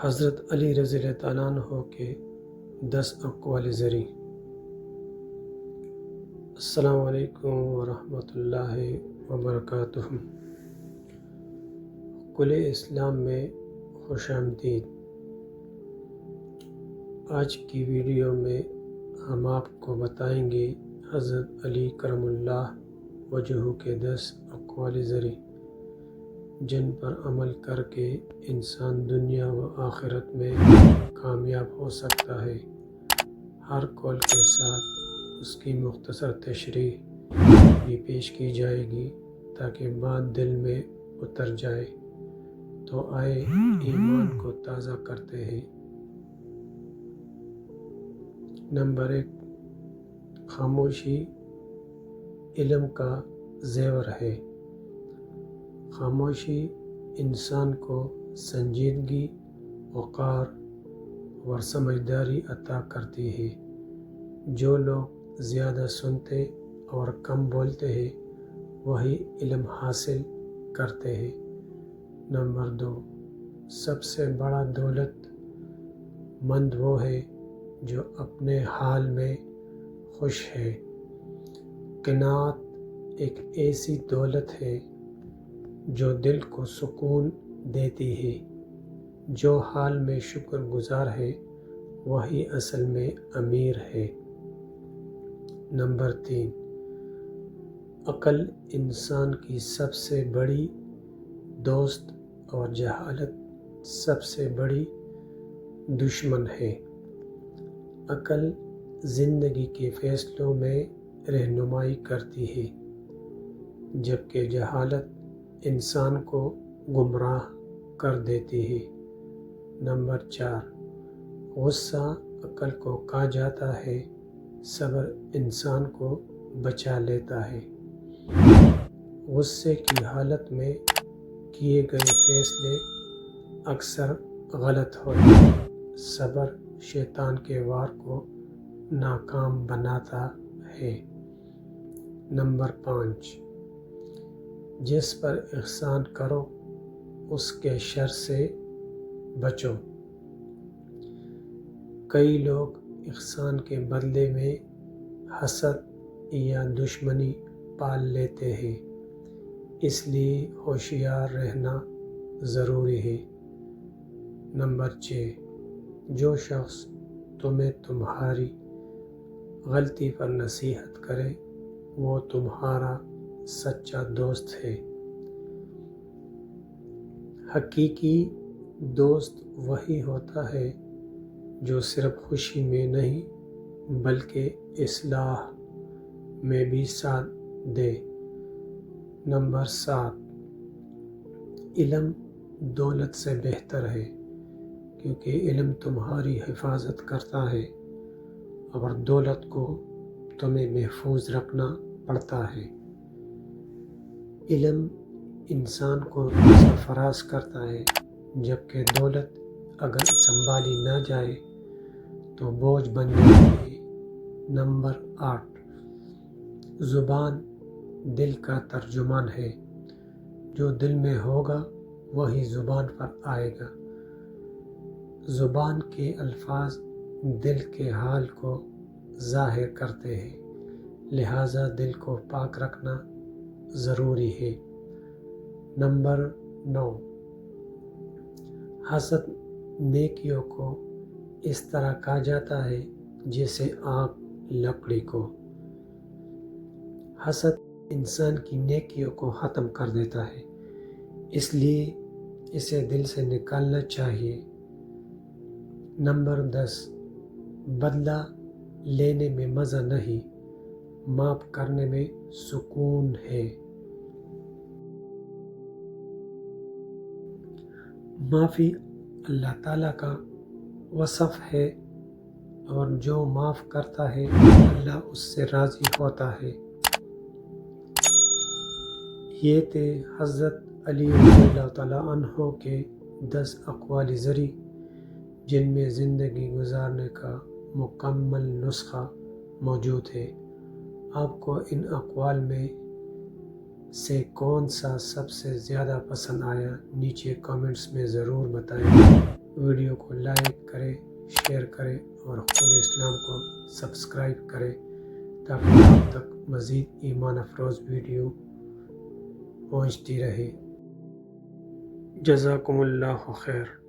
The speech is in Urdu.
حضرت علی رضی اللہ تعالیٰ عنہ کے دس اقوال زری۔ السلام علیکم ورحمۃ اللہ وبرکاتہ۔ کل اسلام میں خوش آمدید۔ آج کی ویڈیو میں ہم آپ کو بتائیں گے حضرت علی کرم اللہ وجہ کے دس اقوال زری۔ جن پر عمل کر کے انسان دنیا و آخرت میں کامیاب ہو سکتا ہے۔ ہر قول کے ساتھ اس کی مختصر تشریح بھی پیش کی جائے گی تاکہ بات دل میں اتر جائے۔ تو آئے ایمان کو تازہ کرتے ہیں۔ نمبر ایک، خاموشی علم کا زیور ہے۔ خاموشی انسان کو سنجیدگی، وقار، اور سمجھداری عطا کرتی ہے۔ جو لوگ زیادہ سنتے اور کم بولتے ہیں، وہی علم حاصل کرتے ہیں۔ نمبر دو، سب سے بڑا دولت مند وہ ہے جو اپنے حال میں خوش ہے۔ کنات ایک ایسی دولت ہے جو دل کو سکون دیتی ہے، جو حال میں شکر گزار ہے، وہی اصل میں امیر ہے۔ نمبر تین، عقل انسان کی سب سے بڑی دوست اور جہالت سب سے بڑی دشمن ہے۔ عقل زندگی کے فیصلوں میں رہنمائی کرتی ہے، جبکہ جہالت انسان کو گمراہ کر دیتی ہے۔ نمبر چار، غصہ عقل کو کہا جاتا ہے، صبر انسان کو بچا لیتا ہے۔ غصے کی حالت میں کیے گئے فیصلے اکثر غلط ہوتے ہیں۔ صبر شیطان کے وار کو ناکام بناتا ہے۔ نمبر پانچ جس پر احسان کرو، اس کے شر سے بچو۔ کئی لوگ احسان کے بدلے میں حسد یا دشمنی پال لیتے ہیں، اس لیے ہوشیار رہنا ضروری ہے۔ نمبر چھ، جو شخص تمہیں تمہاری غلطی پر نصیحت کرے، وہ تمہارا سچا دوست ہے۔ حقیقی دوست وہی ہوتا ہے جو صرف خوشی میں نہیں بلکہ اصلاح میں بھی ساتھ دے۔ نمبر سات، علم دولت سے بہتر ہے کیونکہ علم تمہاری حفاظت کرتا ہے۔ اور دولت کو تمہیں محفوظ رکھنا پڑتا ہے۔ علم انسان کو سرفراز کرتا ہے، جبکہ دولت اگر سنبھالی نہ جائے تو بوجھ بن جاتی ہے۔ نمبر آٹھ، زبان دل کا ترجمان ہے۔ جو دل میں ہوگا، وہی زبان پر آئے گا۔ زبان کے الفاظ دل کے حال کو ظاہر کرتے ہیں، لہٰذا دل کو پاک رکھنا ضروری ہے۔ نمبر نو، حسد نیکیوں کو اس طرح کہا جاتا ہے جیسے آگ لکڑی کو۔ حسد انسان کی نیکیوں کو ختم کر دیتا ہے، اس لیے اسے دل سے نکالنا چاہیے۔ نمبر دس، بدلہ لینے میں مزہ نہیں، معاف کرنے میں سکون ہے۔ معافی اللہ تعالیٰ کا وصف ہے اور جو معاف کرتا ہے اللہ اس سے راضی ہوتا ہے۔ یہ تھے حضرت علی رضی اللہ تعالیٰ عنہ کے دس اقوال ذری جن میں زندگی گزارنے کا مکمل نسخہ موجود ہے۔ آپ کو ان اقوال میں سے کون سا سب سے زیادہ پسند آیا نیچے کامنٹس میں ضرور بتائیں۔ ویڈیو کو لائک کریں، شیئر کریں اور خود اسلام کو سبسکرائب کریں تاکہ آپ تک مزید ایمان افروز ویڈیو پہنچتی رہے۔ جزاکم اللہ خیر۔